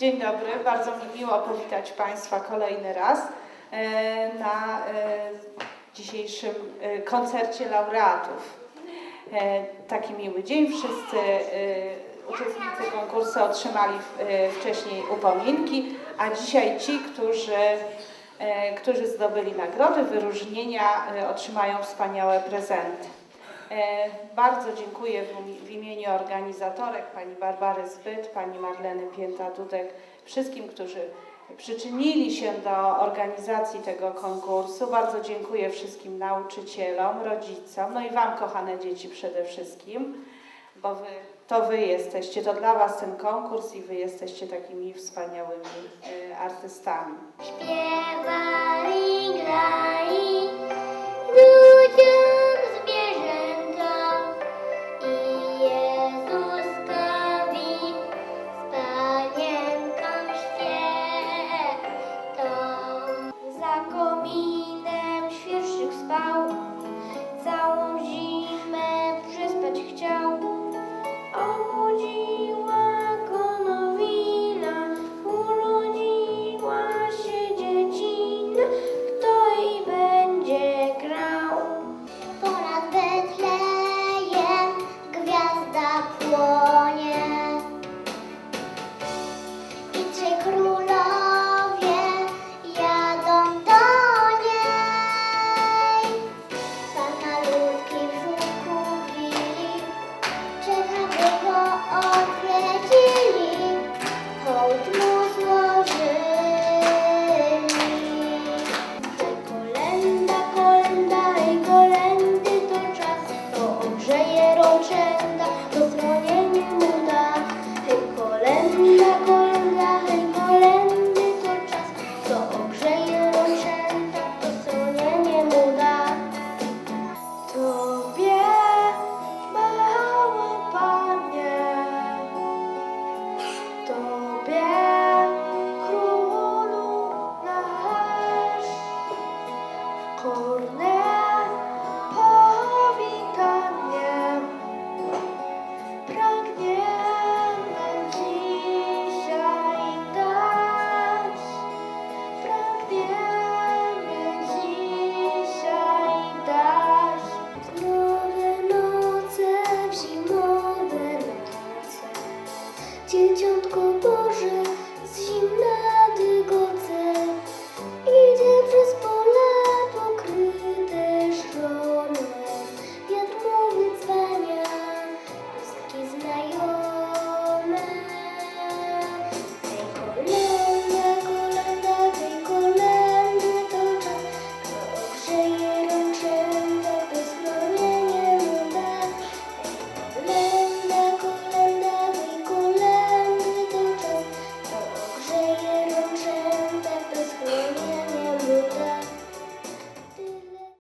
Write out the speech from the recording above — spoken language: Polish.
dobry. Bardzo mi miło powitać Państwa kolejny raz e, na e, dzisiejszym e, koncercie laureatów. Taki miły dzień. Wszyscy uczestnicy konkursu otrzymali wcześniej upominki, a dzisiaj ci, którzy, którzy zdobyli nagrody, wyróżnienia, otrzymają wspaniałe prezenty. E, Bardzo dziękuję w, imi- w imieniu organizatorek, pani Barbary Zbyt, pani Marleny Pięta-Dudek, wszystkim, którzy przyczynili się do organizacji tego konkursu. Bardzo dziękuję wszystkim nauczycielom, rodzicom, no i Wam, kochane dzieci, przede wszystkim, bo wy, to Wy jesteście, to dla Was ten konkurs i Wy jesteście takimi wspaniałymi e, artystami. Śpiewali, grali Dzieciątko Boże, z zimna tygodnia.